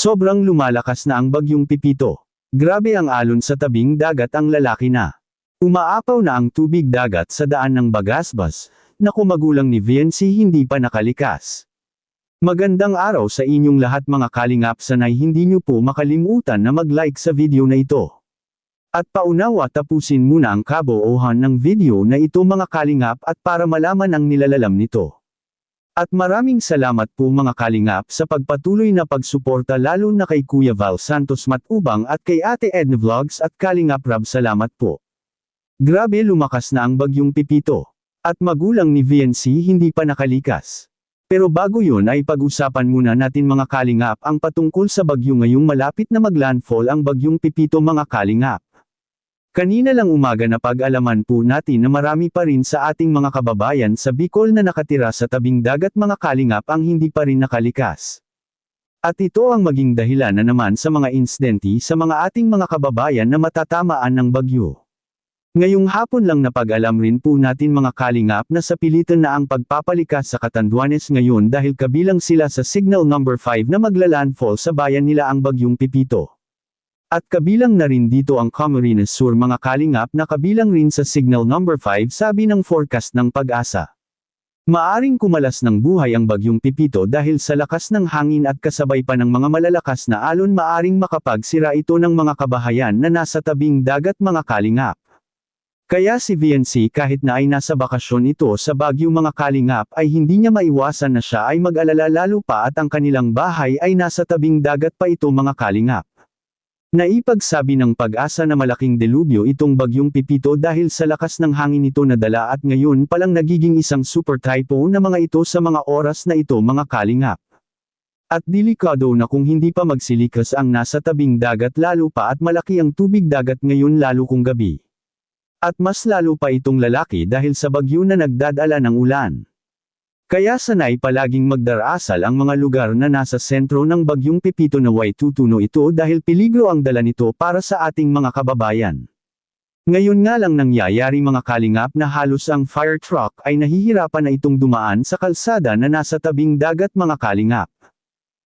Sobrang lumalakas na ang bagyong pipito. Grabe ang alon sa tabing dagat ang lalaki na. Umaapaw na ang tubig dagat sa daan ng Bagasbas, na kumagulang ni VNC hindi pa nakalikas. Magandang araw sa inyong lahat mga kalingap sanay hindi nyo po makalimutan na mag-like sa video na ito. At paunawa tapusin muna ang kaboohan ng video na ito mga kalingap at para malaman ang nilalalam nito. At maraming salamat po mga kalingap sa pagpatuloy na pagsuporta lalo na kay Kuya Val Santos Matubang at kay Ate Edna Vlogs at Kalingap Rab salamat po. Grabe lumakas na ang bagyong pipito. At magulang ni VNC hindi pa nakalikas. Pero bago yun ay pag-usapan muna natin mga kalingap ang patungkol sa bagyo ngayong malapit na maglandfall ang bagyong pipito mga kalingap. Kanina lang umaga na pag-alaman po natin na marami pa rin sa ating mga kababayan sa Bicol na nakatira sa tabing dagat mga kalingap ang hindi pa rin nakalikas. At ito ang maging dahilan na naman sa mga insidente sa mga ating mga kababayan na matatamaan ng bagyo. Ngayong hapon lang napag-alam rin po natin mga kalingap na sa pilitan na ang pagpapalikas sa Katanduanes ngayon dahil kabilang sila sa signal number 5 na maglalandfall sa bayan nila ang bagyong Pipito. At kabilang na rin dito ang Camarines Sur mga kalingap na kabilang rin sa signal number 5 sabi ng forecast ng pag-asa. Maaring kumalas ng buhay ang bagyong Pipito dahil sa lakas ng hangin at kasabay pa ng mga malalakas na alon maaring makapagsira ito ng mga kabahayan na nasa tabing dagat mga kalingap. Kaya si VNC kahit na ay nasa bakasyon ito sa Baguio mga kalingap ay hindi niya maiwasan na siya ay mag-alala lalo pa at ang kanilang bahay ay nasa tabing dagat pa ito mga kalingap. Naipagsabi ng pag-asa na malaking delubyo itong bagyong pipito dahil sa lakas ng hangin nito na dala at ngayon palang nagiging isang super typhoon na mga ito sa mga oras na ito mga kalingap. At delikado na kung hindi pa magsilikas ang nasa tabing dagat lalo pa at malaki ang tubig dagat ngayon lalo kung gabi. At mas lalo pa itong lalaki dahil sa bagyo na nagdadala ng ulan. Kaya sanay palaging magdarasal ang mga lugar na nasa sentro ng bagyong Pepito na way tutuno ito dahil peligro ang dala nito para sa ating mga kababayan. Ngayon nga lang nangyayari mga kalingap na halos ang fire truck ay nahihirapan na itong dumaan sa kalsada na nasa tabing dagat mga kalingap.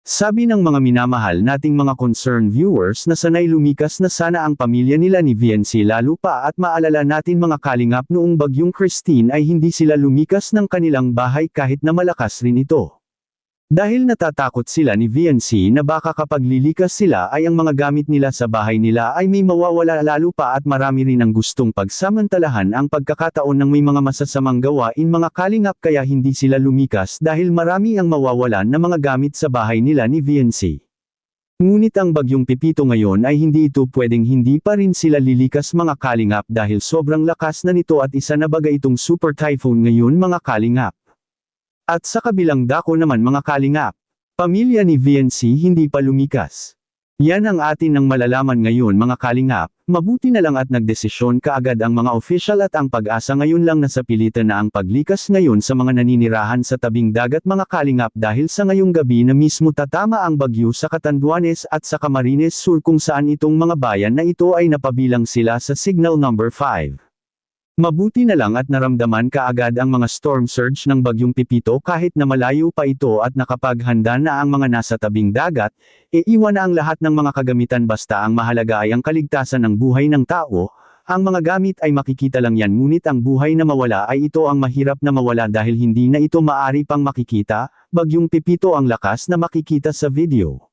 Sabi ng mga minamahal nating mga concerned viewers na sanay lumikas na sana ang pamilya nila ni VNC lalo pa at maalala natin mga kalingap noong bagyong Christine ay hindi sila lumikas ng kanilang bahay kahit na malakas rin ito. Dahil natatakot sila ni VNC na baka kapag lilikas sila ay ang mga gamit nila sa bahay nila ay may mawawala lalo pa at marami rin ang gustong pagsamantalahan ang pagkakataon ng may mga masasamang gawain mga kalingap kaya hindi sila lumikas dahil marami ang mawawalan na mga gamit sa bahay nila ni VNC. Ngunit ang bagyong pipito ngayon ay hindi ito pwedeng hindi pa rin sila lilikas mga kalingap dahil sobrang lakas na nito at isa na baga itong super typhoon ngayon mga kalingap. At sa kabilang dako naman mga kalingap, pamilya ni VNC hindi pa lumikas. Yan ang atin ng malalaman ngayon mga kalingap, mabuti na lang at nagdesisyon kaagad ang mga official at ang pag-asa ngayon lang nasa pilitan na ang paglikas ngayon sa mga naninirahan sa tabing dagat mga kalingap dahil sa ngayong gabi na mismo tatama ang bagyo sa Catanduanes at sa Camarines Sur kung saan itong mga bayan na ito ay napabilang sila sa signal number 5. Mabuti na lang at naramdaman kaagad ang mga storm surge ng bagyong Pipito kahit na malayo pa ito at nakapaghanda na ang mga nasa tabing dagat, iiwan na ang lahat ng mga kagamitan basta ang mahalaga ay ang kaligtasan ng buhay ng tao, ang mga gamit ay makikita lang yan ngunit ang buhay na mawala ay ito ang mahirap na mawala dahil hindi na ito maari pang makikita, bagyong Pipito ang lakas na makikita sa video.